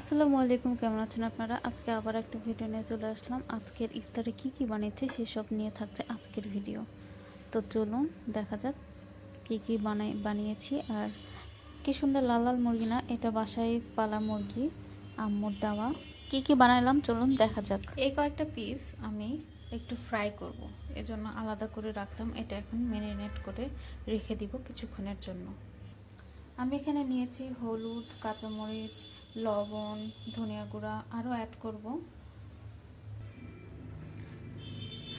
আসসালামু আলাইকুম, কেমন আছেন আপনারা? আজকে আবার একটা ভিডিও নিয়ে চলে আসলাম। আজকের ইফতারে কি কি বানিয়েছে সেসব নিয়ে থাকছে আজকের ভিডিও। তো চলুন, দেখা যাক কি কি বানাই, বানিয়েছি। আর কি সুন্দর লাল লাল মুরগি না, এটা বাসায় পালা মুরগি, আম্মুর দেওয়া। কি কি বানাইলাম, চলুন দেখা যাক। এই কয়েকটা পিস আমি একটু ফ্রাই করব। এজন্য আলাদা করে রাখলাম। এটা এখন ম্যারিনেট করে রেখে দিব কিছুক্ষণের জন্য। আমি এখানে নিয়েছি হলুদ, কাঁচামরিচ লবণ, ধনিয়া গুঁড়া আরও অ্যাড করব।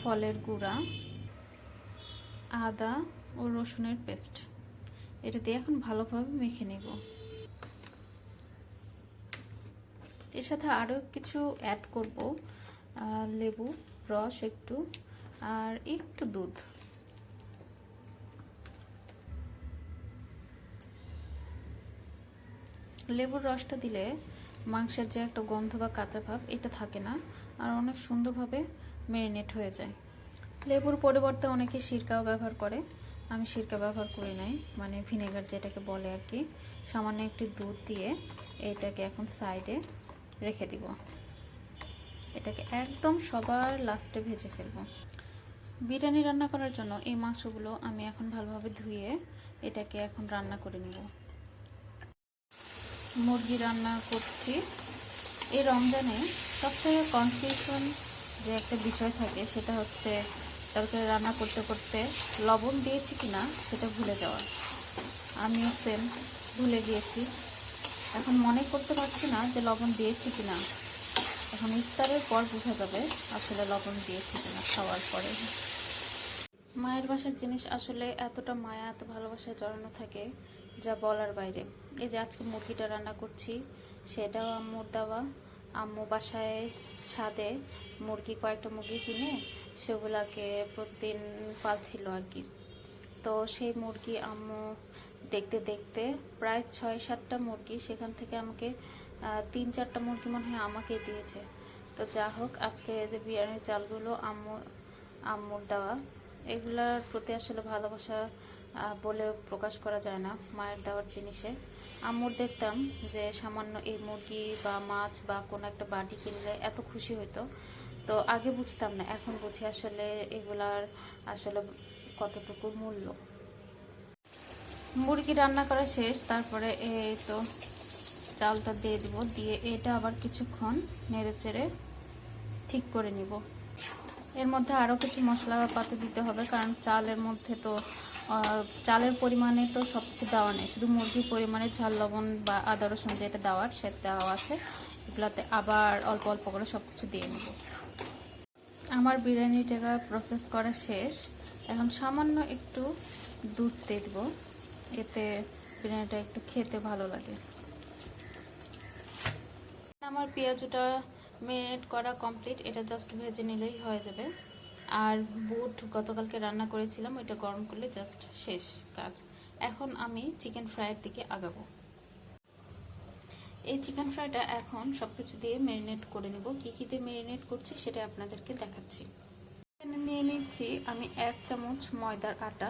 ফলের গুঁড়া, আদা ও রসুনের পেস্ট এটা দিয়ে এখন ভালোভাবে মেখে নেব। এর সাথে আরও কিছু অ্যাড করব। লেবু, রস একটু, আর একটু দুধ। লেবুর রসটা দিলে মাংসের যে একটা গন্ধ বা কাঁচা ভাব, এটা থাকে না। আর অনেক সুন্দরভাবে ম্যারিনেট হয়ে যায়। লেবুর পরিবর্তে অনেকে সিরকাও ব্যবহার করে। আমি সিরকা ব্যবহার করি নাই মানে ভিনেগার যেটাকে বলে আর কি। সামান্য একটি দুধ দিয়ে এটাকে এখন সাইডে রেখে দিব। এটাকে একদম সবার লাস্টে ভেজে ফেলব। বিরিয়ানি রান্না করার জন্য এই মাংসগুলো আমি এখন ভালোভাবে ধুয়ে এটাকে এখন রান্না করে নিব। মুরগি রান্না করছি। এই রমজানে সবথেকে কনফিউশন যে একটা বিষয় থাকে, সেটা হচ্ছে তরকারি রান্না করতে করতে লবণ দিয়েছি কি না সেটা ভুলে যাওয়া। আমিও সেম ভুলে গিয়েছি। এখন মনে করতে পারছি না যে লবণ দিয়েছি কি না এখন ইফতারের পর বোঝা যাবে আসলে লবণ দিয়েছি কিনা খাওয়ার পরে। মায়ের বাসার জিনিস আসলে এতটা মায়া, এত ভালোবাসায় জড়ানো থাকে যা বলার বাইরে। এই যে আজকে মুরগিটা রান্না করছি, সেটাও আম্মুর দেওয়া। আম্মু বাসায় ছাদে মুরগি কয়েকটা মুরগি কিনে সেগুলাকে প্রতিদিন পালছিল আর কি। তো সেই মুরগি আম্মু দেখতে দেখতে প্রায় ছয় সাতটা মুরগি সেখান থেকে আমাকে তিন চারটা মুরগি মনে হয় আমাকে দিয়েছে। তো যা হোক, আজকে যে বিরিয়ানির চালগুলো আম্মু, আম্মুর দেওয়া, এগুলার প্রতি আসলে ভালোবাসা বলে প্রকাশ করা যায় না, মায়ের দেওয়ার জিনিসে। আম্মুর দেখতাম যে সামান্য এই মুরগি বা মাছ বা কোনো একটা বাটি কিনলে এত খুশি হতো তো আগে বুঝতাম না, এখন বুঝি আসলে এগুলার আসলে কতটুকু মূল্য। মুরগি রান্না করা শেষ, তারপরে এই তো চালটা দিয়ে দিব, দিয়ে এটা আবার কিছুক্ষণ নেড়ে চেড়ে ঠিক করে নিব। এর মধ্যে আরও কিছু মশলা পাতে দিতে হবে, কারণ চালের মধ্যে তো চালের পরিমাণে তো সব কিছু দেওয়া নেই। শুধু মুরগির পরিমাণে ঝাল, লবণ বা আদা, রসুন যেটা দেওয়ার সেটা দেওয়া আছে। এগুলোতে আবার অল্প অল্প করে সব কিছু দিয়ে নেব। আমার বিরিয়ানিটা প্রসেস করা শেষ। এখন সামান্য একটু দুধ দিয়ে দেবো। এতে বিরিয়ানিটা একটু খেতে ভালো লাগে। আমার পেঁয়াজটা মেরিনেট করা কমপ্লিট এটা জাস্ট ভেজে নিলেই হয়ে যাবে। আর বুট গতকালকে রান্না করেছিলাম, ওইটা গরম করলে জাস্ট শেষ কাজ। এখন আমি চিকেন ফ্রাইয়ের দিকে আগাবো। এই চিকেন ফ্রাইটা এখন সবকিছু দিয়ে মেরিনেট করে নেব। কি কি দিয়ে মেরিনেট করছি সেটা আপনাদেরকে দেখাচ্ছি। এখানে নিয়ে নিচ্ছি আমি এক চামচ ময়দার আটা,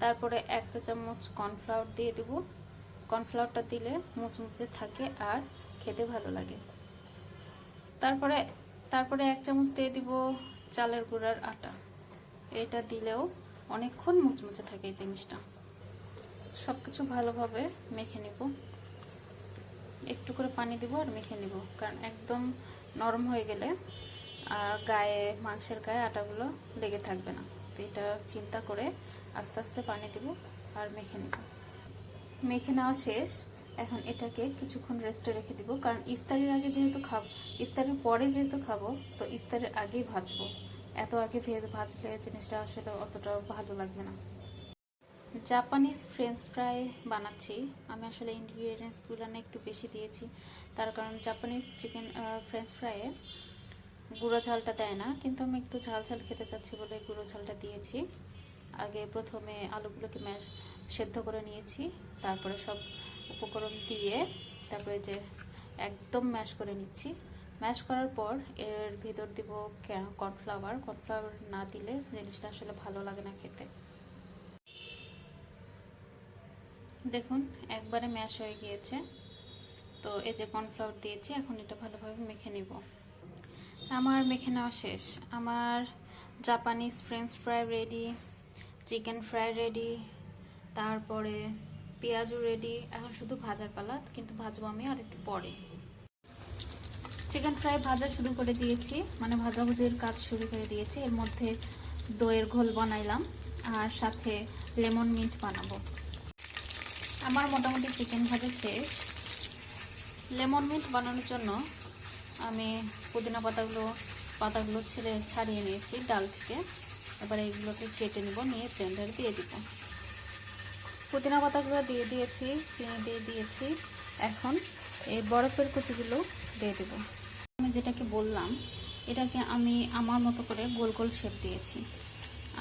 তারপরে এক চা চামচ কর্নফ্লাওয়ার দিয়ে দেবো। কর্নফ্লাওয়ারটা দিলে মুচমুচে থাকে আর খেতে ভালো লাগে। তারপরে তারপরে এক চামচ দিয়ে দিব চালের গুঁড়ার আটা। এটা দিলেও অনেকক্ষণ মুচমুচে থাকে এই জিনিসটা। সব কিছু ভালোভাবে মেখে নিব। একটু করে পানি দিব আর মেখে নিব, কারণ একদম নরম হয়ে গেলে গায়ে, মাংসের গায়ে আটাগুলো লেগে থাকবে না। তো এটা চিন্তা করে আস্তে আস্তে পানি দিব আর মেখে নিব। মেখে নেওয়া শেষ। এখন এটাকে কিছুক্ষণ রেস্টে রেখে দিব। কারণ ইফতারের আগে যেহেতু খাব, ইফতারের পরে যেহেতু খাব, তো ইফতারের আগেই ভাজবো। এত আগে ভেজে ভাজলে জিনিসটা আসলে অতটা ভালো লাগবে না। জাপানিজ ফ্রেঞ্চ ফ্রাই বানাচ্ছি। আমি আসলে ইনগ্রিডিয়েন্টসগুলো না একটু বেশি দিয়েছি। তার কারণ জাপানিজ চিকেন ফ্রেঞ্চ ফ্রাইয়ে গুঁড়ো ঝালটা দেয় না, কিন্তু আমি একটু ঝাল ঝাল খেতে চাচ্ছি বলে গুঁড়ো ঝালটা দিয়েছি। আগে প্রথমে আলুগুলোকে ম্যাশ, সেদ্ধ করে নিয়েছি। তারপরে সব উপকরণ দিয়ে তারপরে যে একদম ম্যাশ করে নিচ্ছি। ম্যাশ করার পর এর ভিতর দিব কর্নফ্লাওয়ার কর্নফ্লাওয়ার না দিলে জিনিসটা আসলে ভালো লাগে না খেতে। দেখুন, একবারে ম্যাশ হয়ে গিয়েছে। তো এই যে কর্নফ্লাওয়ার দিয়েছি, এখন এটা ভালোভাবে মেখে নিব। আমার মেখে নেওয়া শেষ। আমার Japanese French fry ready chicken fry ready তারপরে পেঁয়াজও রেডি এখন শুধু ভাজার পালা কিন্তু ভাজবো আমি আর একটু পরে। চিকেন ফ্রাই ভাজা শুরু করে দিয়েছি মানে ভাজাভুজির কাজ শুরু করে দিয়েছি। এর মধ্যে দইয়ের ঘোল বানাইলাম, আর সাথে লেমন মিন্ট বানাবো। আমার মোটামুটি চিকেন ভাজা শেষ। লেমন মিন্ট বানানোর জন্য আমি পুদিনা পাতাগুলো পাতাগুলো ছেড়ে ছাড়িয়ে নিয়েছি ডাল থেকে। এবার এইগুলোকে কেটে নেব, নিয়ে ব্লেন্ডারে দিয়ে দিব। পুদিনা পাতাগুলো দিয়ে দিয়েছি, চিনি দিয়ে দিয়েছি। এখন এই বরফের কুচিগুলো দিয়ে দেব। আমি যেটাকে বললাম, এটাকে আমি আমার মতো করে গোল গোল শেপ দিয়েছি।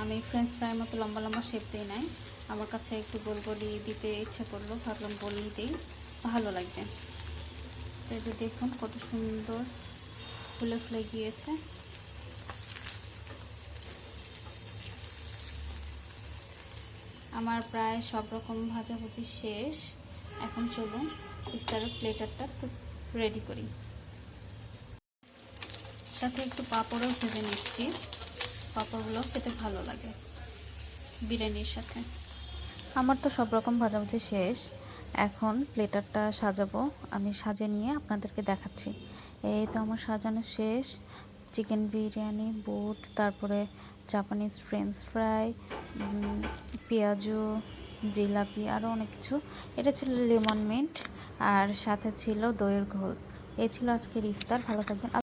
আমি ফ্রেঞ্চ ফ্রাইয়ের মতো লম্বা লম্বা শেপ দিই নাই। আমার কাছে একটু গোল গোলি দিতে ইচ্ছে করল, ভাবলাম বলি দিই, ভালো লাগবে। তো এই যে দেখুন কত সুন্দর ফুলে ফুলে গিয়েছে। আমার প্রায় সব রকম ভাজাভুজি শেষ। এখন চলুন ইফতারের প্লেটারটা রেডি করি। সাথে একটু পাঁপড়ও ভেজে নিচ্ছি। পাঁপড়গুলো খেতে ভালো লাগে বিরিয়ানির সাথে। আমার তো সব রকম ভাজাভুজি শেষ। এখন প্লেটারটা সাজাবো। আমি সাজিয়ে নিয়ে আপনাদেরকে দেখাচ্ছি। এই তো আমার সাজানো শেষ। চিকেন বিরিয়ানি, বুট, তারপরে জাপানিজ ফ্রেঞ্চ ফ্রাই পেঁয়াজু, জিলাপি আরও অনেক কিছু। এটা ছিল লেমন মিন্ট আর সাথে ছিল দইয়ের ঘোল। এই ছিল আজকের ইফতার। ভালো থাকবেন।